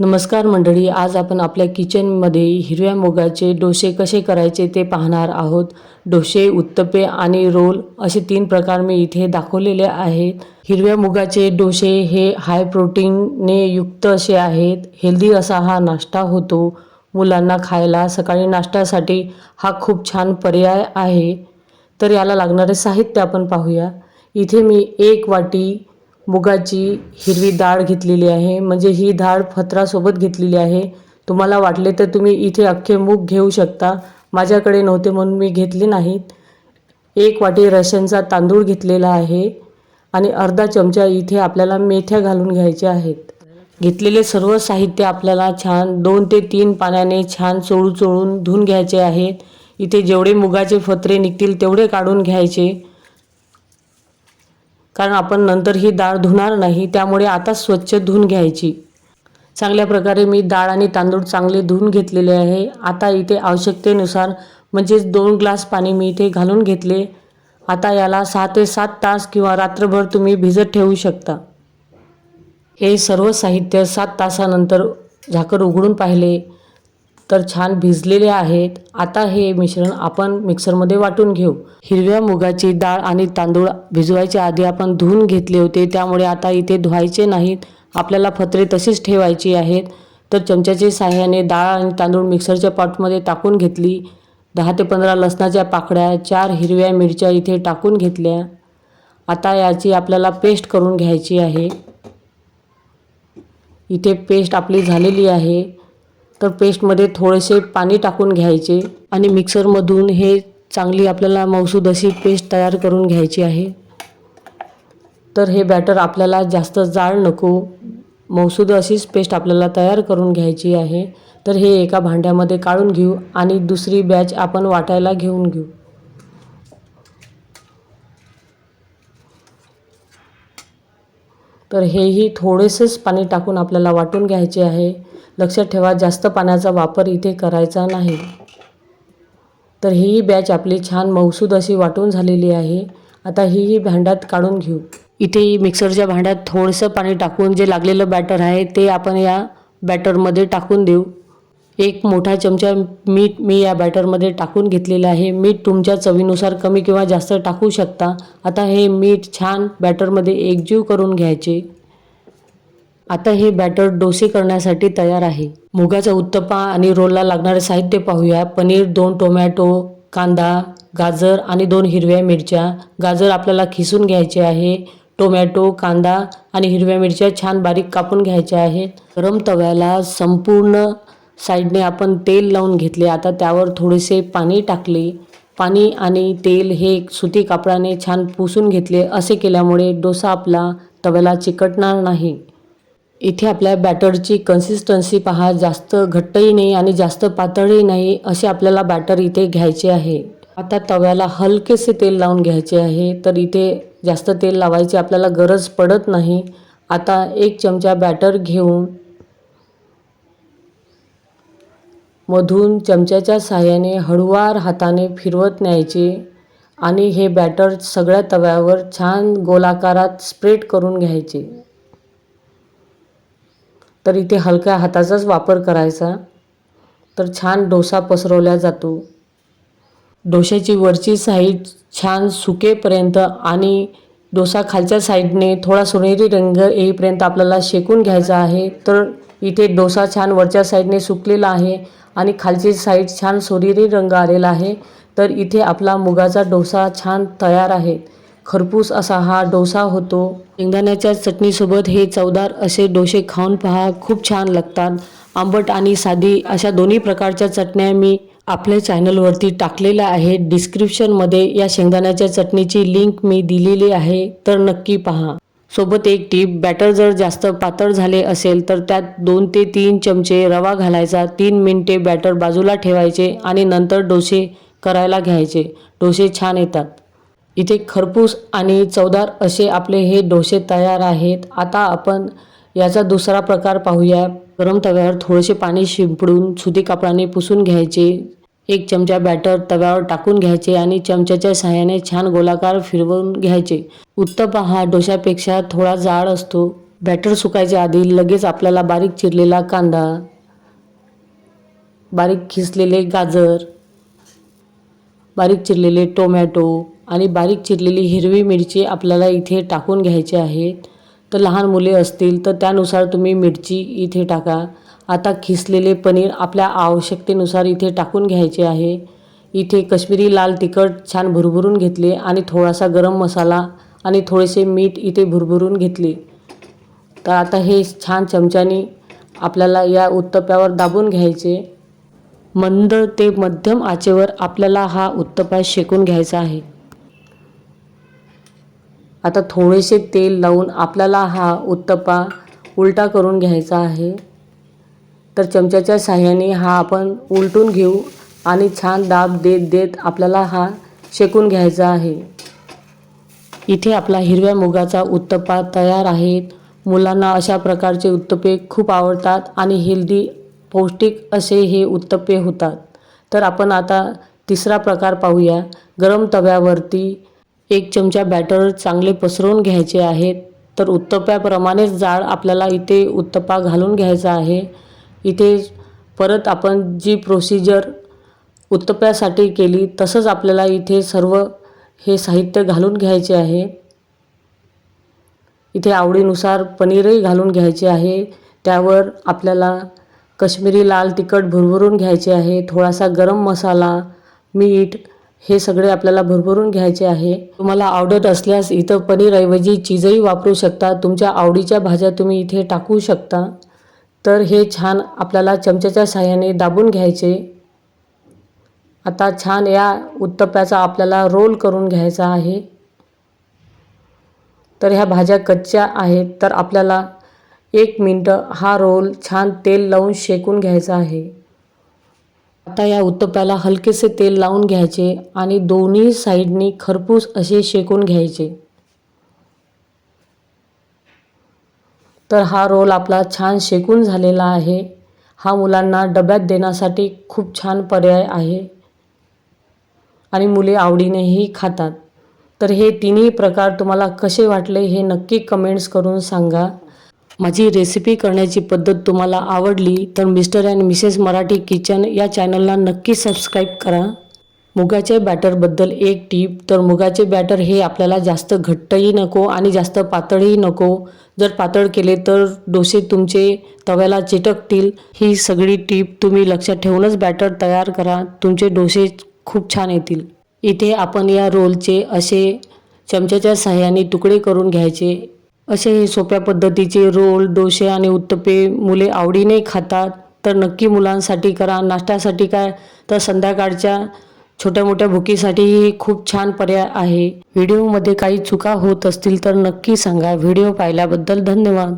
नमस्कार मंडळी आज आपण आपल्या किचनमध्ये हिरव्या मुगाचे डोसे कसे करायचे ते पाहणार आहोत. डोसे उत्तपे आणि रोल असे तीन प्रकार मी इथे दाखवलेले आहेत. हिरव्या मुगाचे डोसे हे हाय प्रोटीनने युक्त असे आहेत. हेल्दी असा हा नाश्ता होतो. मुलांना खायला सकाळी नाश्त्यासाठी हा खूप छान पर्याय आहे. तर याला लागणारे साहित्य आपण पाहूया. इथे मी एक वाटी मुगाची हिरवी डाळ घेतलेली आहे. म्हणजे ही डाळ फत्रासोबत घेतलेली आहे. तुम्हाला वाटले तर तुम्ही इथे अख्खे मूग घेऊ शकता. माझ्याकडे नव्हते म्हणून मी घेतले नाहीत. एक वाटी रशांचा तांदूळ घेतलेला आहे. आणि अर्धा चमचा इथे आपल्याला मेथ्या घालून घ्यायच्या आहेत. घेतलेले सर्व साहित्य आपल्याला छान दोन ते तीन पाण्याने छान चोळू चोळून धुवून घ्यायचे आहेत. इथे जेवढे मुगाचे फत्रे निघतील तेवढे काढून घ्यायचे. कारण आपण नंतर ही डाळ धुणार नाही त्यामुळे आता स्वच्छ धुवून घ्यायची. चांगल्या प्रकारे मी डाळ आणि तांदूळ चांगले धुवून घेतलेले आहे. आता इथे आवश्यकतेनुसार म्हणजेच दोन ग्लास पाणी मी इथे घालून घेतले. आता याला सहा ते सात तास किंवा रात्रभर तुम्ही भिजत ठेवू शकता. हे सर्व साहित्य सात तासानंतर झाकण उघडून पाहिले. तर छान भिजलेले आहेत. आता हे मिश्रण आपण मिक्सरमध्ये वाटून घेऊ. हिरव्या मुगाची डाळ आणि तांदूळ भिजवायच्या आधी आपण धुवून घेतले होते. त्यामुळे आता इथे धुवायचे नाहीत. आपल्याला फत्रे तशीच ठेवायची आहेत. तर चमच्याच्या साह्याने डाळ आणि तांदूळ मिक्सरच्या पॉटमध्ये टाकून घेतली. दहा ते पंधरा लसणाच्या पाकळ्या चार हिरव्या मिरच्या इथे टाकून घेतल्या. आता याची आपल्याला पेस्ट करून घ्यायची आहे. इथे पेस्ट आपली झालेली आहे. तर पेस्टमध्ये थोडेसे पाणी टाकून घ्यायचे आणि मिक्सरमधून हे चांगली आपल्याला मौसूद अशी पेस्ट तयार करून घ्यायची आहे. तर हे बॅटर आपल्याला जास्त जाड नको मौसूद अशीच पेस्ट आपल्याला तयार करून घ्यायची आहे. तर हे एका भांड्यामध्ये काढून घेऊ आणि दुसरी बॅच आपण वाटायला घेऊन घेऊ. तर हेही थोडेसेच पाणी टाकून आपल्याला वाटून घ्यायचे आहे. लक्षात ठेवा जास्त पाण्याचा वापर इथे करायचा नाही. तर ही बॅच आपली छान मौसूद अशी वाटून झालेली आहे. आता ही ही भांड्यात काढून घेऊ. इथे मिक्सरच्या भांड्यात थोडंसं पाणी टाकून जे लागलेलं बॅटर आहे ते आपण या बॅटरमध्ये टाकून देऊ. एक मोठा चमचा मीठ मी या बॅटरमध्ये टाकून घेतलेलं आहे. मीठ तुमच्या चवीनुसार कमी किंवा जास्त टाकू शकता. आता हे मीठ छान बॅटरमध्ये एकजीव करून घ्यायचे. आता हे बॅटर डोसे करण्यासाठी तयार आहे. मुगाचा उत्तप्पा आणि रोलला लागणारे साहित्य पाहूया. पनीर दोन टोमॅटो कांदा गाजर आणि दोन हिरव्या मिरच्या. गाजर आपल्याला खिसून घ्यायचे आहे. टोमॅटो कांदा आणि हिरव्या मिरच्या छान बारीक कापून घ्यायच्या आहेत गरम तव्याला संपूर्ण साईडने आपण तेल लावून घेतले. आता त्यावर थोडेसे पाणी टाकले. पाणी आणि तेल हे सुती कापडाने छान पुसून घेतले. असे केल्यामुळे डोसा आपला तव्याला चिकटणार नाही. इथे आपल्या बॅटरची कन्सिस्टन्सी पहा जास्त घट्टही नाही आणि जास्त पातळही नाही असे आपल्याला बॅटर इथे घ्यायचे आहे. आता तव्याला हलकेसे तेल लावून घ्यायचे आहे तर इथे जास्त तेल लावायची आपल्याला गरज पडत नाही. आता एक चमचा बॅटर घेऊन मधून चमच्याच्या साहाय्याने हळूवार हाताने फिरवत न्यायचे आणि हे बॅटर सगळ्या तव्यावर छान गोलाकारात स्प्रेड करून घ्यायचे. तर इथे हलक्या हाताचाच वापर करायचा. तर छान डोसा पसरवला जातो. डोशाची वरची साईड छान सुकेपर्यंत आणि डोसा खालच्या साईडने थोडा सोनेरी रंग येईपर्यंत आपल्याला शेकून घ्यायचा आहे. तर इथे डोसा छान वरच्या साईडने सुकलेला आहे आणि खालची साईड छान सोनेरी रंग आलेला आहे. तर इथे आपला मुगाचा डोसा छान तयार आहे. खरपूस असा हा डोसा होतो. शेंगदाण्याच्या चटणीसोबत हे चवदार असे डोसे खाऊन पहा खूप छान लागतात. आंबट आणि साधी अशा दोन्ही प्रकारच्या चटण्या मी आपल्या चॅनलवरती टाकलेल्या आहेत. डिस्क्रिप्शनमध्ये या शेंगदाण्याच्या चटणीची लिंक मी दिलेली आहे तर नक्की पहा. सोबत एक टीप बॅटर जर जास्त पातळ झाले असेल तर त्यात दोन ते तीन चमचे रवा घालायचा तीन मिनटे बॅटर बाजूला ठेवायचे आणि नंतर डोसे करायला घ्यायचे. डोसे छान येतात. इथे खरपूस आणि चवदार असे आपले हे डोसे तयार आहेत. आता आपण याचा दुसरा प्रकार पाहूया. गरम तव्यावर थोडेसे पाणी शिंपडून सुती कापडाने पुसून घ्यायचे. एक चमचा बॅटर तव्यावर टाकून घ्यायचे आणि चमच्याच्या सहाय्याने छान गोलाकार फिरवून घ्यायचे. उत्तपा हा डोशापेक्षा थोडा जाड असतो. बॅटर सुकायच्या आधी लगेच आपल्याला बारीक चिरलेला कांदा बारीक खिसलेले गाजर बारीक चिरलेले टोमॅटो आणि बारीक चिरलेली हिरवी मिरची आपल्याला इथे टाकून घ्यायची आहेत तर लहान मुले असतील तर त्यानुसार तुम्ही मिरची इथे टाका. आता खिसलेले पनीर आपल्या आवश्यकतेनुसार इथे टाकून घ्यायचे आहे. इथे कश्मीरी लाल तिखट छान भुरभुरून घेतले आणि थोडासा गरम मसाला आणि थोडेसे मीठ इथे भुरभुरून घेतले. तर आता हे छान चमच्यानी आपल्याला या उत्तप्यावर दाबून घ्यायचे. मंद ते मध्यम आचेवर आपल्याला हा उत्तपा शेकून घ्यायचा आहे. आता थोडेसे तेल लावून आपल्याला हा उत्तपा उलटा करून घ्यायचा आहे. तर चमच्याच्या साह्याने हा आपण उलटून घेऊ आणि छान दाब देत देत आपल्याला हा शेकून घ्यायचा आहे. इथे आपला हिरव्या मुगाचा उत्तपा तयार आहे मुलांना अशा प्रकारचे उत्तपे खूप आवडतात आणि हेल्दी पौष्टिक असे हे उत्तप्पे होतात. तर आपण आता तिसरा प्रकार पाहूया. गरम तव्यावरती एक चमचा बॅटर चांगले पसरवून घ्यायचे आहेत. तर उत्तप्याप्रमाणेच जाळ आपल्याला इथे उत्तप्पा घालून घ्यायचा आहे. इथे परत आपण जी प्रोसिजर उत्तप्यासाठी केली तसंच आपल्याला इथे सर्व हे साहित्य घालून घ्यायचे आहे. इथे आवडीनुसार पनीरही घालून घ्यायचे आहे. त्यावर आपल्याला कश्मीरी लाल तिखट भुरभुरून घ्यायचे आहे. थोडासा गरम मसाला मीठ हे सगळे आपल्याला भरभरून घ्यायचे आहे. तुम्हाला आवडत असल्यास इथं पनीरऐवजी चीजही वापरू शकता. तुमच्या आवडीच्या भाज्या तुम्ही इथे टाकू शकता. तर हे छान आपल्याला चमच्याच्या साह्याने दाबून घ्यायचे. आता छान या उत्तप्याचा आपल्याला रोल करून घ्यायचा आहे. तर ह्या भाज्या कच्च्या आहेत. तर आपल्याला एक मिनटं हा रोल छान तेल लावून शेकून घ्यायचा आहे. आता या उत्तप्याला हलकेसे तेल लावून घ्यायचे आणि दोन्ही साईडनी खरपूस असे शेकून घ्यायचे. तर हा रोल आपला छान शेकून झालेला आहे. हा मुलांना डब्यात देण्यासाठी खूप छान पर्याय आहे. आणि मुले आवडीनेही खातात. तर हे तिन्ही प्रकार तुम्हाला कसे वाटले हे नक्की कमेंट्स करून सांगा. माझी रेसिपी करण्याची पद्धत तुम्हाला आवडली तर Mr and Mrs Marathi kitchen या चॅनलला नक्की सबस्क्राईब करा. मुगाच्या बॅटरबद्दल एक टीप तर मुगाचे बॅटर हे आपल्याला जास्त घट्टही नको आणि जास्त पातळही नको. जर पातळ केले तर डोसे तुमचे तव्याला चिटकतील. ही सगळी टीप तुम्ही लक्षात ठेवूनच बॅटर तयार करा. तुमचे डोसे खूप छान येतील. इथे आपण या रोलचे असे चमच्याच्या सहाय्याने तुकडे करून घ्यायचे. असे हे सोप्या पद्धतीचे रोल डोसे आणि उत्तपे मुले आवडीने खातात. तर नक्की मुलांसाठी करा. नाश्त्यासाठी काय? तर संध्याकाळच्या छोट्या मोठ्या भुकीसाठीही खूप छान पर्याय आहे. व्हिडिओमध्ये काही चुका होत असतील तर नक्की सांगा. व्हिडिओ पाहिल्याबद्दल धन्यवाद.